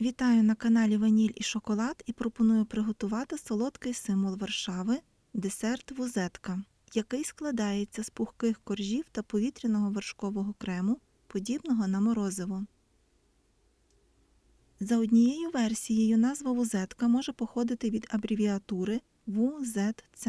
Вітаю на каналі Ваніль і Шоколад і пропоную приготувати солодкий символ Варшави десерт вузетка, який складається з пухких коржів та повітряного вершкового крему, подібного на морозиво. За однією версією назва вузетка може походити від абревіатури ВЗЦ,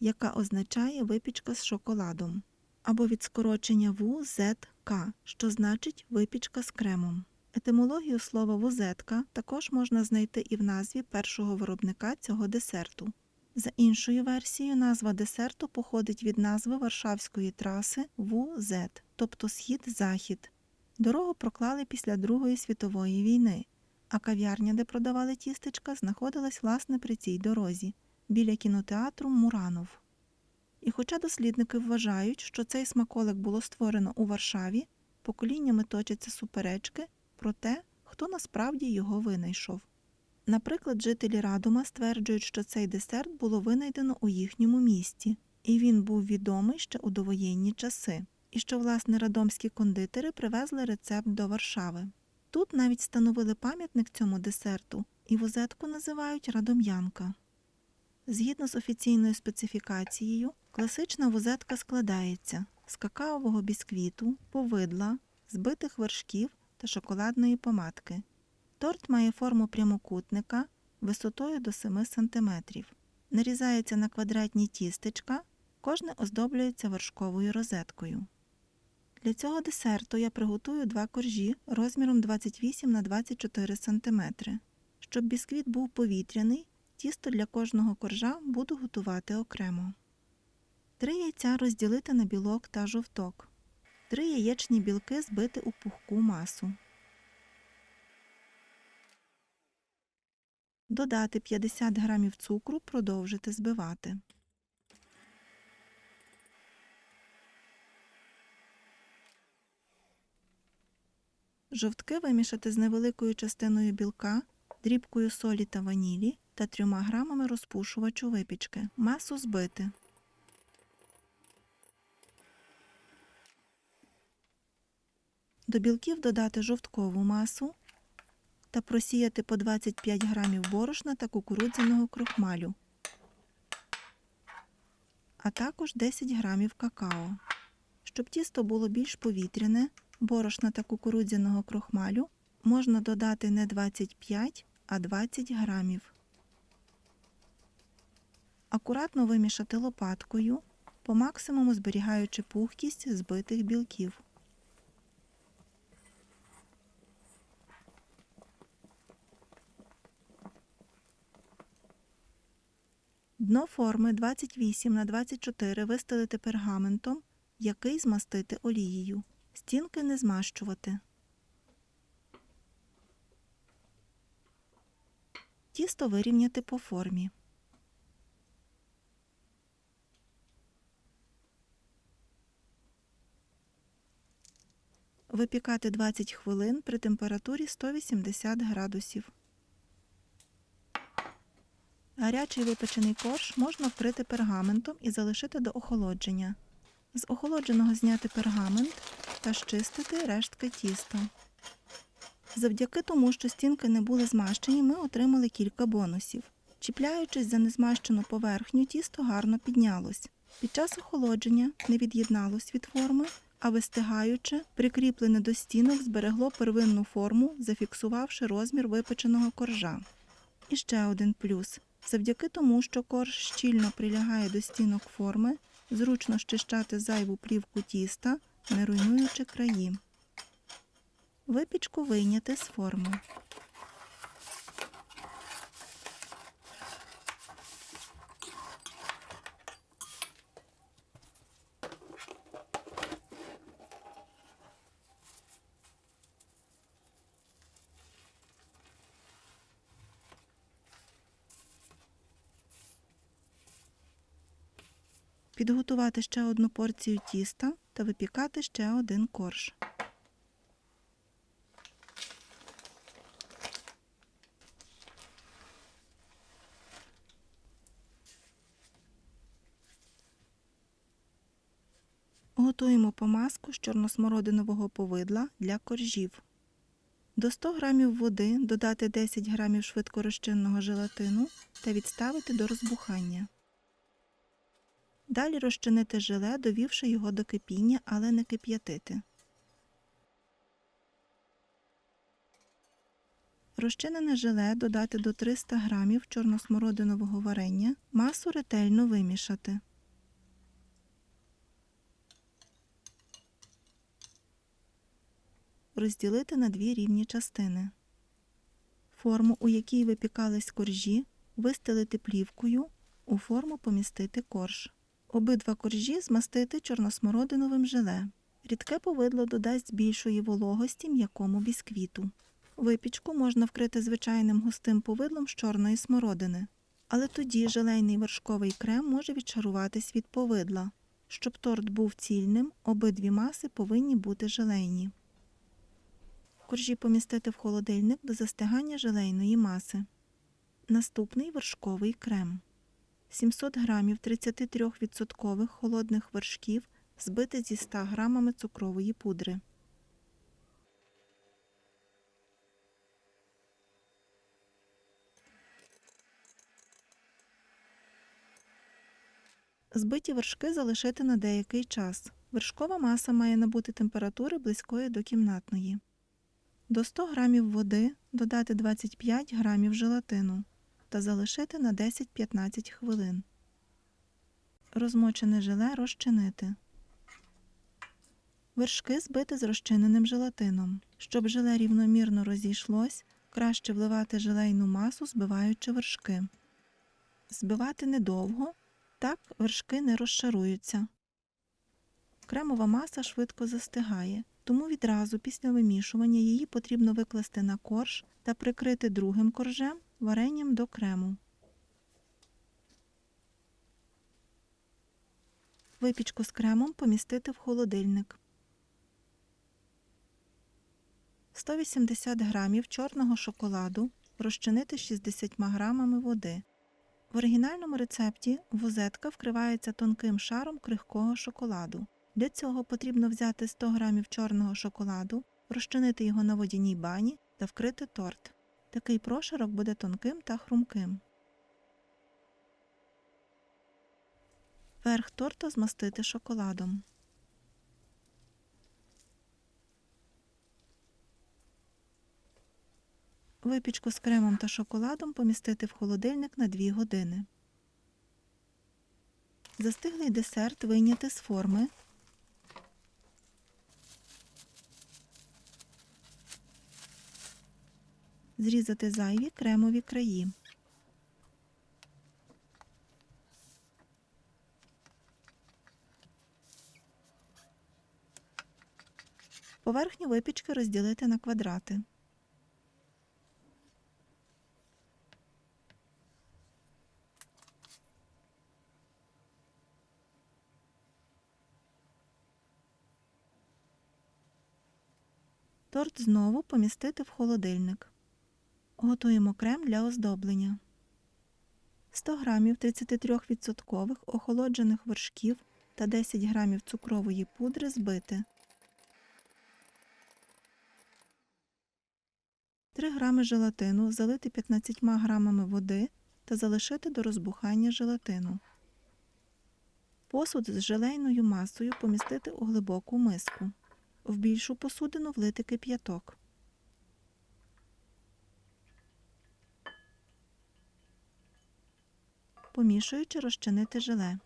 яка означає випічка з шоколадом, або від скорочення ВЗК, що значить випічка з кремом. Етимологію слова вузетка також можна знайти і в назві першого виробника цього десерту. За іншою версією, назва десерту походить від назви Варшавської траси ВУЗ, тобто схід-захід. Дорогу проклали після Другої світової війни, а кав'ярня, де продавали тістечка, знаходилась власне при цій дорозі, біля кінотеатру Муранов. І хоча дослідники вважають, що цей смаколик було створено у Варшаві, поколіннями точаться суперечки про те, хто насправді його винайшов. Наприклад, жителі Радума стверджують, що цей десерт було винайдено у їхньому місті, і він був відомий ще у довоєнні часи, і що, власне, радомські кондитери привезли рецепт до Варшави. Тут навіть встановили пам'ятник цьому десерту, і возетку називають радом'янка. Згідно з офіційною специфікацією, класична возетка складається з какаового бісквіту, повидла, збитих вершків та шоколадної помадки. Торт має форму прямокутника висотою до 7 см. Нарізається на квадратні тістечка, кожне оздоблюється вершковою розеткою. Для цього десерту я приготую два коржі розміром 28 на 24 см. Щоб бісквіт був повітряний, тісто для кожного коржа буду готувати окремо. Три яйця розділити на білок та жовток. Три яєчні білки збити у пухку масу. Додати 50 г цукру, продовжити збивати. Жовтки вимішати з невеликою частиною білка, дрібкою солі та ванілі та 3 грамами розпушувачу випічки. Масу збити. До білків додати жовткову масу та просіяти по 25 грамів борошна та кукурудзяного крохмалю, а також 10 грамів какао. Щоб тісто було більш повітряне, борошна та кукурудзяного крохмалю можна додати не 25, а 20 грамів. Акуратно вимішати лопаткою, по максимуму зберігаючи пухкість збитих білків. Дно форми 28 на 24 вистелити пергаментом, який змастити олією. Стінки не змащувати. Тісто вирівняти по формі. Випікати 20 хвилин при температурі 180 градусів. Гарячий випечений корж можна вкрити пергаментом і залишити до охолодження. З охолодженого зняти пергамент та щистити рештки тіста. Завдяки тому, що стінки не були змащені, ми отримали кілька бонусів. Чіпляючись за незмащену поверхню, тісто гарно піднялось. Під час охолодження не від'єдналось від форми, а вистигаючи, прикріплене до стінок зберегло первинну форму, зафіксувавши розмір випеченого коржа. І ще один плюс. Завдяки тому, що корж щільно прилягає до стінок форми, зручно щищати зайву плівку тіста, не руйнуючи краї. Випічку вийняти з форми. Підготувати ще одну порцію тіста та випікати ще один корж. Готуємо помазку з чорносмородинового повидла для коржів. До 100 г води додати 10 г швидкорозчинного желатину та відставити до розбухання. Далі розчинити желе, довівши його до кипіння, але не кип'ятити. Розчинене желе додати до 300 г чорносмородинового варення, масу ретельно вимішати. Розділити на дві рівні частини. Форму, у якій випікались коржі, вистелити плівкою, у форму помістити корж. Обидва коржі змастити чорносмородиновим желе. Рідке повидло додасть більшої вологості м'якому бісквіту. Випічку можна вкрити звичайним густим повидлом з чорної смородини. Але тоді желейний вершковий крем може відчаруватись від повидла. Щоб торт був цільним, обидві маси повинні бути желейні. Коржі помістити в холодильник до застигання желейної маси. Наступний вершковий крем. 700 грамів 33% холодних вершків збити зі 100 грамами цукрової пудри. Збиті вершки залишити на деякий час. Вершкова маса має набути температури близької до кімнатної. До 100 грамів води додати 25 грамів желатину та залишити на 10-15 хвилин. Розмочене желе розчинити. Вершки збити з розчиненим желатином. Щоб желе рівномірно розійшлось, краще вливати желейну масу, збиваючи вершки. Збивати недовго, так вершки не розшаруються. Кремова маса швидко застигає, тому відразу після вимішування її потрібно викласти на корж та прикрити другим коржем варенням до крему. Випічку з кремом помістити в холодильник. 180 грамів чорного шоколаду розчинити 60 грамами води. В оригінальному рецепті вузетка вкривається тонким шаром крихкого шоколаду. Для цього потрібно взяти 100 грамів чорного шоколаду, розчинити його на водяній бані та вкрити торт. Такий прошарок буде тонким та хрумким. Верх торта змастити шоколадом. Випічку з кремом та шоколадом помістити в холодильник на 2 години. Застиглий десерт вийняти з форми. Зрізати зайві кремові краї. Поверхню випічки розділити на квадрати. Торт знову помістити в холодильник. Готуємо крем для оздоблення. 100 грамів 33% охолоджених вершків та 10 грамів цукрової пудри збити. 3 грами желатину залити 15 грамами води та залишити до розбухання желатину. Посуд з желейною масою помістити у глибоку миску. В більшу посудину влити кип'яток. Помішуючи розчинити желе.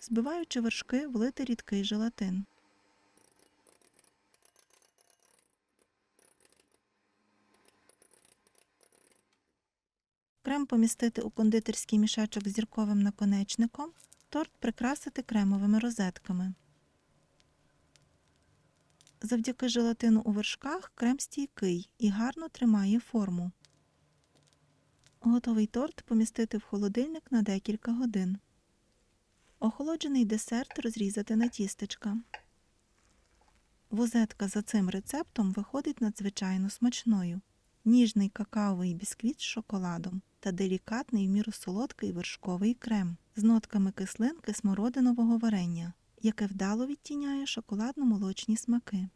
Збиваючи вершки, влити рідкий желатин. Крем помістити у кондитерський мішечок з зірковим наконечником, торт прикрасити кремовими розетками. Завдяки желатину у вершках крем стійкий і гарно тримає форму. Готовий торт помістити в холодильник на декілька годин. Охолоджений десерт розрізати на тістечка. Возетка за цим рецептом виходить надзвичайно смачною. Ніжний какаовий бісквіт з шоколадом та делікатний в міру солодкий вершковий крем з нотками кислинки смородинового варення. Яке вдало відтіняє шоколадно-молочні смаки.